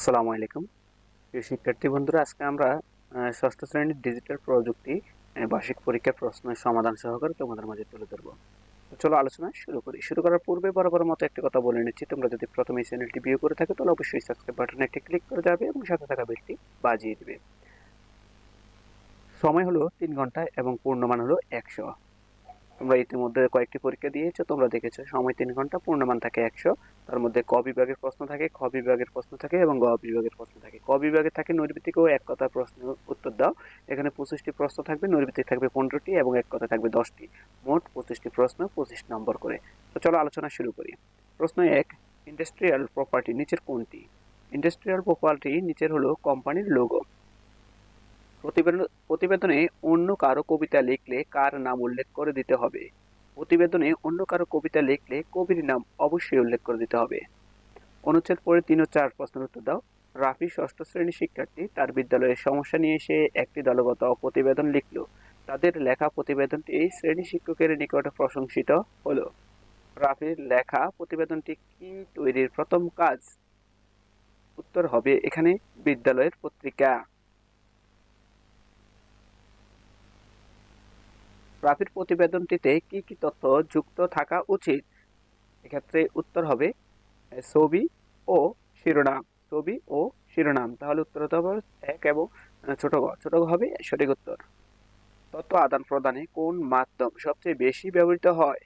আসসালামু আলাইকুম প্রিয় শিক্ষার্থী বন্ধুরা, আজকে আমরা ষষ্ঠ শ্রেণির ডিজিটাল প্রযুক্তি বার্ষিক পরীক্ষার প্রশ্নের সমাধান সহকারে তোমাদের মাঝে তুলে ধরবো। চলো আলোচনা শুরু করি। শুরু করার পূর্বে বরাবর মতো একটি কথা বলে নিচ্ছি। তোমরা যদি প্রথমে এই চ্যানেলটি ভিউ করে থাকো, তাহলে অবশ্যই সাবস্ক্রাইব বাটনে একটি ক্লিক করে যাবে এবং সাথে থাকা বেলটি বাজিয়ে দিবে। সময় হলো তিন ঘণ্টা এবং পূর্ণমান হলো একশো। তোমরা ইতিমধ্যে কয়েকটি পরীক্ষা দিয়েছ, তোমরা দেখেছ সময় তিন ঘণ্টা, পূর্ণমান থাকে একশো। তার মধ্যে ক বিভাগের প্রশ্ন থাকে, খ বিভাগের প্রশ্ন থাকে এবং গ বিভাগের প্রশ্ন থাকে। ক বিভাগে থাকে নৈর্বৃত্তিক ও এক কথার প্রশ্ন উত্তর দাও। এখানে পঁচিশটি প্রশ্ন থাকবে, নৈর্বৃত্তিক থাকবে পনেরোটি এবং এক কথা থাকবে দশটি। মোট পঁচিশটি প্রশ্ন, পঁচিশ নম্বর করে। তো চলো আলোচনা শুরু করি। প্রশ্ন এক, ইন্ডাস্ট্রিয়াল প্রপার্টি নিচের কোনটি? ইন্ডাস্ট্রিয়াল প্রপার্টি নিচের হলো কোম্পানির লোগো। প্রতিবেদন প্রতিবেদনে অন্য কারও কবিতা লিখলে কার নাম উল্লেখ করে দিতে হবে? প্রতিবেদনে অন্য কারও কবিতা লিখলে কবির নাম অবশ্যই উল্লেখ করে দিতে হবে। অনুচ্ছেদ পরে তিন ও চার প্রশ্নের উত্তর দাও। রাফি ষষ্ঠ শ্রেণির শিক্ষার্থী তার বিদ্যালয়ের সমস্যা নিয়ে এসে একটি দলগত প্রতিবেদন লিখল। তাদের লেখা প্রতিবেদনটি এই শ্রেণি শিক্ষকের নিকটে প্রশংসিত হলো। রাফির লেখা প্রতিবেদনটি কি তৈরির প্রথম কাজ। উত্তর হবে এখানে বিদ্যালয়ের পত্রিকা। রাফির প্রতিবেদনটিতে কি কি তথ্য যুক্ত থাকা উচিত? এক্ষেত্রে উত্তর হবে ছবি ও শিরোনাম। ছবি ও শিরোনাম। তাহলে উত্তর হতে হবে এক এবং ছোট গ। ছোট গ হবে সঠিক উত্তর। তথ্য আদান প্রদানে কোন মাধ্যম সবচেয়ে বেশি ব্যবহৃত হয়?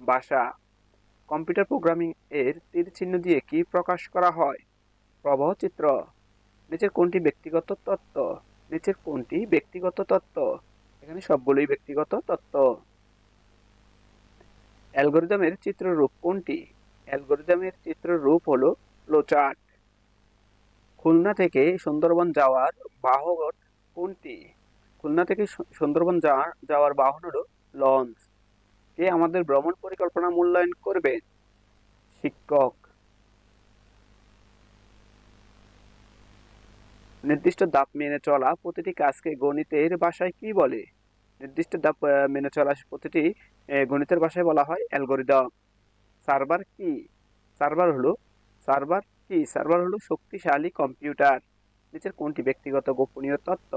ভাষা। কম্পিউটার প্রোগ্রামিং এর তীর চিহ্ন দিয়ে কি প্রকাশ করা হয়? প্রবাহ চিত্র। নিচের কোনটি ব্যক্তিগত তত্ত্ব? নিচের কোনটি ব্যক্তিগত তত্ত্ব? এখানে সবগুলোই ব্যক্তিগত তত্ত্ব। অ্যালগরিদমের চিত্ররূপ কোনটি? অ্যালগরিদমের চিত্ররূপ হলো ফ্লোচার্ট। খুলনা থেকে সুন্দরবন যাওয়ার বাহন কোনটি? খুলনা থেকে সুন্দরবন যাওয়ার যাওয়ার বাহন হলো লঞ্চ। কে আমাদের ভ্রমণ পরিকল্পনা মূল্যায়ন করবে? শিক্ষক। নির্দিষ্ট ধাপ মেনে চলা প্রতিটি কাজকে গণিতের ভাষায় কি বলে? নির্দিষ্ট ধাপ মেনে চলা প্রতিটি গণিতের ভাষায় বলা হয় অ্যালগোরিদম। সার্ভার কি? সার্ভার হলো, সার্ভার কি? সার্ভার হলো শক্তিশালী কম্পিউটার, নিচের কোনটি ব্যক্তিগত গোপনীয় তত্ত্ব?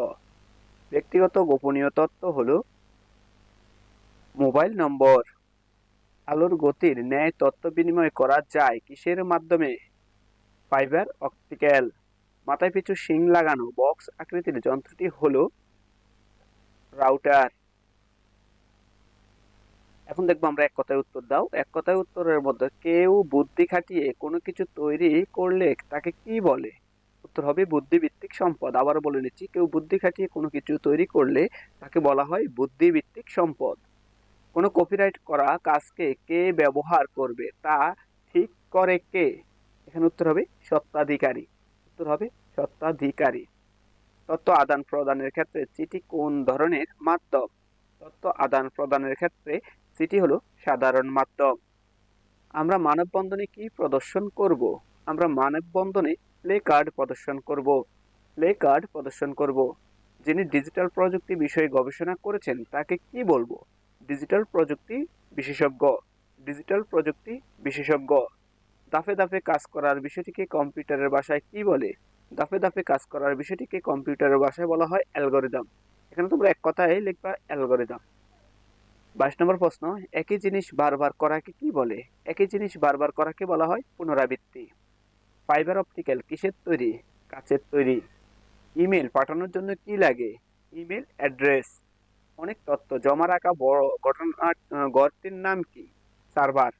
ব্যক্তিগত গোপনীয় তত্ত্ব হলো মোবাইল নম্বর, আলোর গতির ন্যায় তথ্য বিনিময় করা যায় কিসের মাধ্যমে? ফাইবার অপটিক্যাল, মাথায় পিছু শিং লাগানো, বক্স আকৃতির যন্ত্রটি হলো রাউটার এখন দেখব আমরা এক কথায় উত্তর দাও। এক কথায় উত্তরের মধ্যে কেউ বুদ্ধি খাটিয়ে কোনো কিছু তৈরি করলে তাকে কি বলে? উত্তর হবে বুদ্ধিভিত্তিক সম্পদ। আবার বলে নিচ্ছি, কেউ বুদ্ধি খাটিয়ে কোনো কিছু তৈরি করলে তাকে বলা হয় বুদ্ধিভিত্তিক সম্পদ। কোনো কপিরাইট করা কাজকে কে ব্যবহার করবে তা ঠিক করে কে? এখানে উত্তর হবে সত্ত্বাধিকারী। উত্তর হবে সত্ত্বাধিকারী। তথ্য আদান প্রদানের ক্ষেত্রে চিঠি কোন ধরনের মাধ্যম? তথ্য আদান প্রদানের ক্ষেত্রে চিঠি হলো সাধারণ মাধ্যম। আমরা মানববন্ধনে কি প্রদর্শন করব? আমরা মানববন্ধনে প্লে কার্ড প্রদর্শন করব। প্লে কার্ড প্রদর্শন করব। যিনি ডিজিটাল প্রযুক্তি বিষয়ে গবেষণা করেছেন, তাকে কি বলব? ডিজিটাল প্রযুক্তি বিশেষজ্ঞ। ডিজিটাল প্রযুক্তি বিশেষজ্ঞ। দাফে দাফে কাজ করার বিষয়টিকে কম্পিউটারের ভাষায় কি বলে? দাফে দাফে কাজ করার বিষয়টিকে কম্পিউটারের ভাষায় বলা হয় অ্যালগোরিদম। এখানে তোমরা এক কথায় লিখবা অ্যালগোরিদম। বাইশ নম্বর প্রশ্ন, একই জিনিস বারবার করাকে কি বলে? একই জিনিস বারবার করাকে বলা হয় পুনরাবৃত্তি। ফাইবার অপটিক্যাল কিসের তৈরি? কাচের তৈরি। ইমেল পাঠানোর জন্য কি লাগে? Email address. অনেক তথ্য জমা রাখা বড় ঘটনা গড়টির নাম কি? সার্ভার।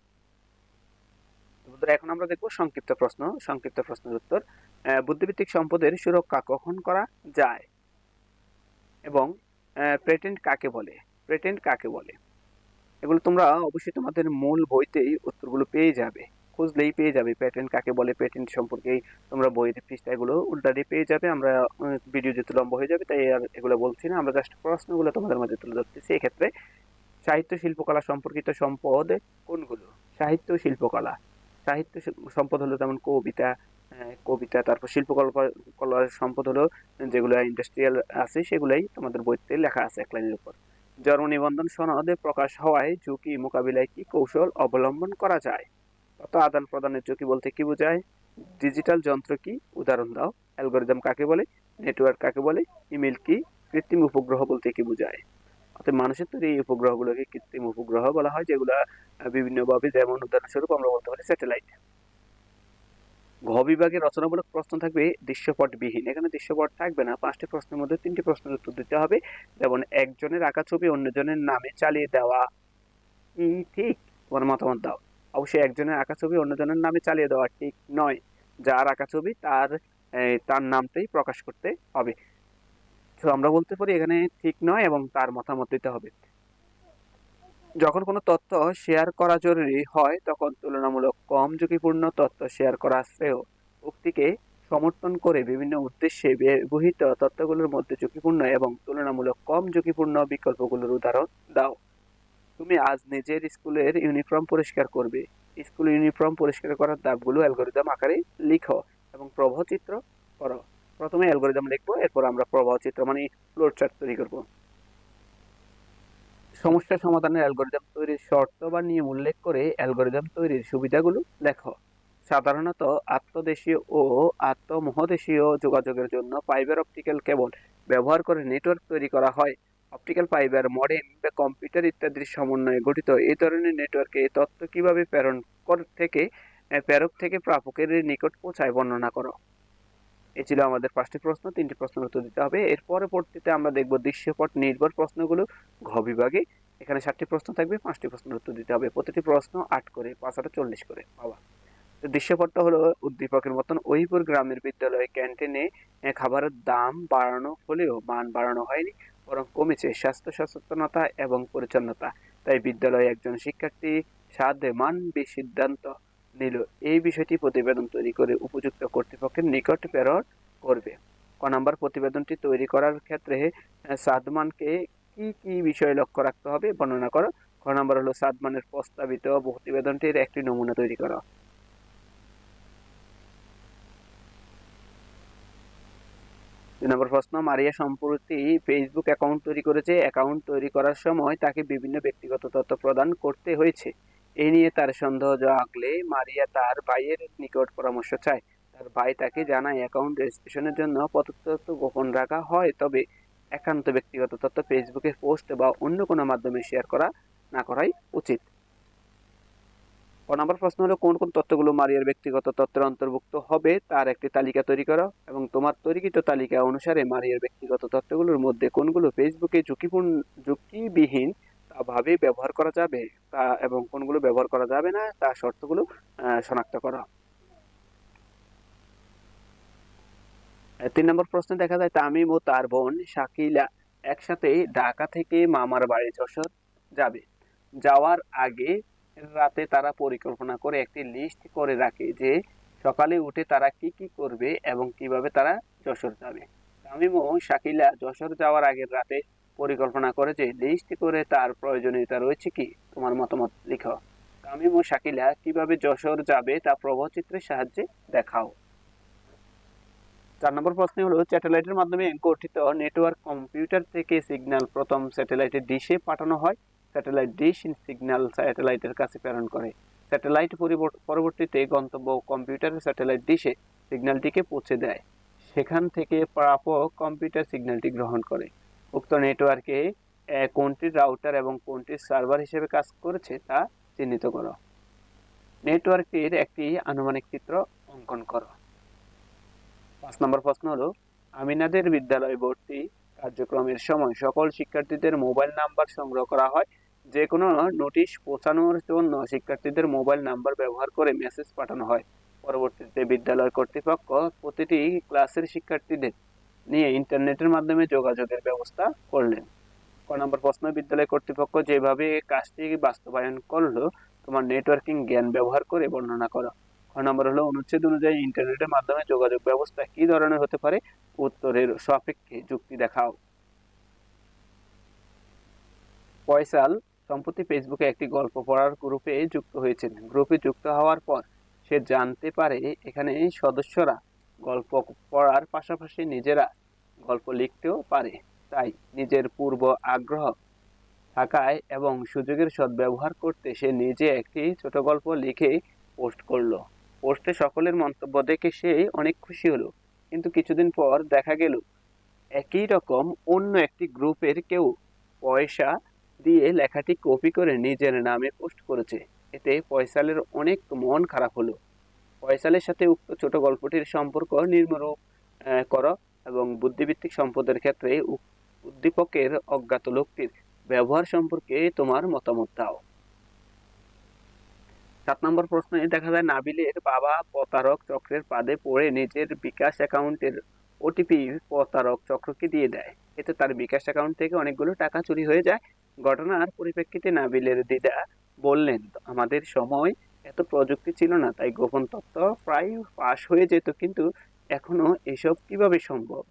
বন্ধুরা, এখন আমরা দেখব সংক্ষিপ্ত প্রশ্ন। সংক্ষিপ্ত প্রশ্নের উত্তর বুদ্ধিভিত্তিক সম্পদের সুরক্ষা কখন করা যায় এবং পেটেন্ট কাকে বলে? পেটেন্ট কাকে বলে? এগুলো তোমরা অবশ্যই তোমাদের মূল বইতেই উত্তরগুলো পেয়ে যাবে। খুঁজলেই পেয়ে যাবে প্যাটেন্ট কাকে বলে প্যাটেন্ট সম্পর্কেই তোমরা বইয়ের পৃষ্ঠাগুলো উল্টাটি পেয়ে যাবে। আমরা ভিডিও যেহেতু লম্বা হয়ে যাবে তাই আর এগুলো বলছি না। আমরা জাস্ট প্রশ্নগুলো তোমাদের মাঝে তুলে ধরতেছি এক্ষেত্রে সাহিত্য শিল্পকলা সম্পর্কিত সম্পদ কোনগুলো? সাহিত্য শিল্পকলা। সাহিত্য সম্পদ হলো যেমন কবিতা কবিতা, তারপর শিল্পকল্প, কলার সম্পদ হলো যেগুলো ইন্ডাস্ট্রিয়াল আছে সেগুলাই তোমাদের বইতে লেখা আছে এক লাইনের উপর। জন্ম নিবন্ধন সনদে প্রকাশ হওয়ায় ঝুঁকি মোকাবিলায় কি কৌশল অবলম্বন করা যায়? তত আদান প্রদানের ঝুঁকি বলতে কি বোঝায়? ডিজিটাল যন্ত্র কি? উদাহরণ দাও। অ্যালগোরিদম কাকে বলে? নেটওয়ার্ক কাকে বলে? ইমেল কি? কৃত্রিম উপগ্রহ বলতে কি বোঝায়? অর্থাৎ মানুষের তৈরি এই উপগ্রহগুলোকে কৃত্রিম উপগ্রহ বলা হয়, যেগুলো বিভিন্নভাবে যেমন উদাহরণস্বরূপ আমরা বলতে পারি স্যাটেলাইট। ঘ বিভাগে রচনামূলক প্রশ্ন থাকবে দৃশ্যপটবিহীন। এখানে দৃশ্যপট থাকবে না, পাঁচটি প্রশ্নের মধ্যে তিনটি প্রশ্নের উত্তর দিতে হবে। যেমন, একজনের আঁকা ছবি অন্যজনের নামে চালিয়ে দেওয়া। ঠিক তোমার মতামত দাও। অবশ্যই একজনের আঁকা ছবি অন্যজনের নামে চালিয়ে দেওয়া ঠিক নয়। যার আঁকা ছবি তার তার নামটাই প্রকাশ করতে হবে। তো আমরা বলতে পারি এখানে ঠিক নয় এবং তার মতামত দিতে হবে। যখন কোনো তথ্য শেয়ার করা জরুরি হয়, তখন তুলনামূলক কম ঝুঁকিপূর্ণ তথ্য শেয়ার করা শ্রেয়। উক্তিকে সমর্থন করে বিভিন্ন উদ্দেশ্যে ব্যবহৃত তথ্যগুলোর মধ্যে ঝুঁকিপূর্ণ এবং তুলনামূলক কম ঝুঁকিপূর্ণ বিকল্পগুলোর উদাহরণ দাও। তুমি আজ নিজের স্কুলের ইউনিফর্ম পরিষ্কার করবে। স্কুল ইউনিফর্ম পরিষ্কার করার ধাপগুলো অ্যালগোরিদম আকারে লিখো এবং প্রবাহ চিত্র করো। প্রথমে অ্যালগোরিদম লিখব, এরপর আমরা প্রবাহ চিত্র মানে ফ্লোর চার্ট তৈরি করব। সমস্যা সমাধানের অ্যালগোরিদম তৈরির শর্ত বা নিয়ম উল্লেখ করে অ্যালগোরিদম তৈরির সুবিধাগুলো লেখো। সাধারণত আত্মদেশীয় ও আত্মমহাদেশীয় যোগাযোগের জন্য ফাইবার অপটিক্যাল কেবল ব্যবহার করে নেটওয়ার্ক তৈরি করা হয়। অপটিক্যাল ফাইবার মডেম বা কম্পিউটার ইত্যাদির সমন্বয়ে গঠিত এই ধরনের নেটওয়ার্কে তথ্য কীভাবে প্রেরণ কর থেকে, প্রেরক থেকে প্রাপকের নিকট পৌঁছায় বর্ণনা করো। এই ছিল আমাদের পাঁচটি প্রশ্ন, তিনটি প্রশ্নের উত্তর দিতে হবে। এর পরবর্তীতে আমরা দেখব দৃশ্যপট নির্ভর প্রশ্নগুলো ঘ বিভাগে। এখানে ষাটটি প্রশ্ন থাকবে, পাঁচটি প্রশ্নের উত্তর দিতে হবে। প্রতিটি প্রশ্ন আট করে, পাঁচ আটা চল্লিশ করে। তো দৃশ্যপটটা হলো উদ্দীপকের মতন ওইপুর গ্রামের বিদ্যালয়ে ক্যান্টিনে খাবারের দাম বাড়ানো হলেও মান বাড়ানো হয়নি, বরং কমেছে স্বাস্থ্য সচেতনতা এবং পরিচ্ছন্নতা। তাই বিদ্যালয়ে একজন শিক্ষার্থী সাধ্যে মানবিক সিদ্ধান্ত নিল। এই বিষয়টি প্রতিবেদন তৈরি করে উপযুক্ত কর্তৃপক্ষের নিকট প্রেরণ করবে। ক নাম্বার, প্রতিবেদনটি তৈরি করার ক্ষেত্রে সাদমানকে কি কি বিষয়ে লক্ষ্য রাখতে হবে বর্ণনা করো। খ নাম্বার হলো, সাদমানের প্রস্তাবিত প্রতিবেদনটির একটি নমুনা তৈরি করো। নম্বর প্রশ্ন, মারিয়া সম্প্রতি ফেসবুক অ্যাকাউন্ট তৈরি করেছে। অ্যাকাউন্ট তৈরি করার সময় তাকে বিভিন্ন ব্যক্তিগত তথ্য প্রদান করতে হয়েছে। এই নিয়ে তার সন্দেহ জাগলে মারিয়া তার ভাইয়ের নিকট পরামর্শ চায়। তার ভাই তাকে জানায় অ্যাকাউন্ট রেজিস্ট্রেশনের জন্য তথ্য গোপন রাখা হয়, তবে একান্ত ব্যক্তিগত তথ্য ফেসবুকে পোস্ট বা অন্য কোনো মাধ্যমে শেয়ার করা না করাই উচিত। নম্বর প্রশ্ন হলো, কোন কোন তথ্যগুলো মারিয়ার ব্যক্তিগত তথ্যের অন্তর্ভুক্ত হবে তার একটি তালিকা তৈরি করো এবং তোমার তৈরিকৃত তালিকা অনুসারে মারিয়ার ব্যক্তিগত তথ্যগুলোর মধ্যে কোনগুলো ফেসবুকে ঝুঁকিপূর্ণ, ঝুঁকিবিহীন ভাবে ব্যবহার করা যাবে তা এবং কোনগুলো ব্যবহার করা যাবে না তা শর্তগুলো শনাক্ত করা। তিন নম্বর প্রশ্নে দেখা যায়, তামিম ও তার বোন শাকিলা একসাথে ঢাকা থেকে মামার বাড়ি যশোর যাবে। যাওয়ার আগে রাতে তারা পরিকল্পনা করে একটি লিস্ট করে রাখে যে সকালে উঠে তারা কি কি করবে এবং কীভাবে তারা যশোর যাবে। তামিম ও শাকিলা যশোর যাওয়ার আগের রাতে পরিকল্পনা করে যে লিস্ট করে তার প্রয়োজনীয়তা রয়েছে কি? তোমার মতামত লিখো। তামিম ও শাকিলা কীভাবে যশোর যাবে তা প্রভাবচিত্রের সাহায্যে দেখাও। চার নম্বর প্রশ্ন হলো স্যাটেলাইটের মাধ্যমে গঠিত নেটওয়ার্ক কম্পিউটার থেকে সিগন্যাল প্রথম স্যাটেলাইটের ডিশে পাঠানো হয়। স্যাটেলাইট ডিশ সিগন্যাল স্যাটেলাইটের কাছে প্রেরণ করে। স্যাটেলাইট পরিবর- পরবর্তীতে গন্তব্য কম্পিউটারের স্যাটেলাইট ডিশে সিগন্যালটিকে পৌঁছে দেয়। সেখান থেকে প্রাপক কম্পিউটার সিগন্যালটি গ্রহণ করে। উক্ত নেটওয়ার্কে কোনটির রাউটার এবং কোনটির সার্ভার হিসেবে কাজ করেছে তা চিহ্নিত করো। নেটওয়ার্কটির একটি আনুমানিক চিত্র অঙ্কন করো। পাঁচ নম্বর প্রশ্ন হলো, আমিনাদের বিদ্যালয় ভর্তি কার্যক্রমের সময় সকল শিক্ষার্থীদের মোবাইল নাম্বার সংগ্রহ করা হয় যে কোনো নোটিশ পৌঁছানোর জন্য শিক্ষার্থীদের মোবাইল নাম্বার ব্যবহার করে মেসেজ পাঠানো হয়। পরবর্তীতে বিদ্যালয় কর্তৃপক্ষ প্রতিটি ক্লাসের শিক্ষার্থীদের নিয়ে ইন্টারনেটের মাধ্যমে যোগাযোগের ব্যবস্থা করলেন। ক নম্বর প্রশ্ন, বিদ্যালয় কর্তৃপক্ষ যেভাবে কাজটি বাস্তবায়ন করল, তোমার নেটওয়ার্কিং জ্ঞান ব্যবহার করে বর্ণনা করো। খ নম্বর হলো, অনুচ্ছেদ অনুযায়ী ইন্টারনেটের মাধ্যমে যোগাযোগ ব্যবস্থা কি ধরনের হতে পারে? উত্তরের সাপেক্ষে যুক্তি দেখাও। ফয়সাল সম্প্রতি ফেসবুকে একটি গল্প পড়ার গ্রুপে যুক্ত হয়েছেন গ্রুপে যুক্ত হওয়ার পর সে জানতে পারে এখানে সদস্যরা গল্প পড়ার পাশাপাশি নিজেরা গল্প লিখতেও পারে। তাই নিজের পূর্ব আগ্রহ থাকায় এবং সুযোগের সদ্ব্যবহার করতে সে নিজে একটি ছোট গল্প লিখে পোস্ট করল। পোস্টে সকলের মন্তব্য দেখে সে অনেক খুশি হলো। কিন্তু কিছুদিন পর দেখা গেল, একই রকম অন্য একটি গ্রুপের কেউ পয়সা দিয়ে লেখাটি কপি করে নিজের নামে পোস্ট করেছে। এতে ফয়সালের অনেক মন খারাপ হলো। ফয়সালের সাথে উক্ত ছোট গল্পটির সম্পর্ক নির্মূল করো এবং বুদ্ধিভিত্তিক সম্পদের ক্ষেত্রে উদ্দীপকের অজ্ঞাত লোকটির ব্যবহার সম্পর্কে তোমার মতামত দাও। সাত নম্বর প্রশ্নে দেখা যায়, নাবিলের বাবা প্রতারক চক্রের পাদে পড়ে নিজের বিকাশ অ্যাকাউন্টের ওটিপি প্রতারক চক্রকে দিয়ে দেয়। এতে তার বিকাশ অ্যাকাউন্ট থেকে অনেকগুলো টাকা চুরি হয়ে যায়। ঘটনার পরিপ্রেক্ষিতে নাবিলের দিদা বললেন আমাদের সময় এত প্রযুক্তি ছিল না তাই গোপন তথ্য প্রায় ফাঁস হয়ে যেত কিন্তু এখনও এসব কীভাবে সম্ভব?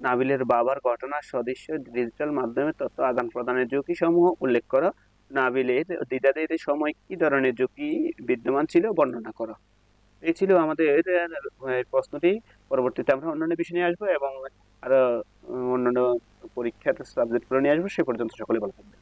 নাবিলের বাবার ঘটনার সদৃশ্য ডিজিটাল মাধ্যমে তথ্য আদান প্রদানের ঝুঁকি সমূহ উল্লেখ করো। নাবিলের দিদাদের সময় কি ধরনের ঝুঁকি বিদ্যমান ছিল বর্ণনা করো। এই ছিল আমাদের প্রশ্নটি। পরবর্তীতে আমরা অন্যান্য বিষয় নিয়ে আসব এবং আরও উম, অন্যান্য পরীক্ষার সাবজেক্টগুলো নিয়ে আসব সে পর্যন্ত সকলে ভালো থাকবে।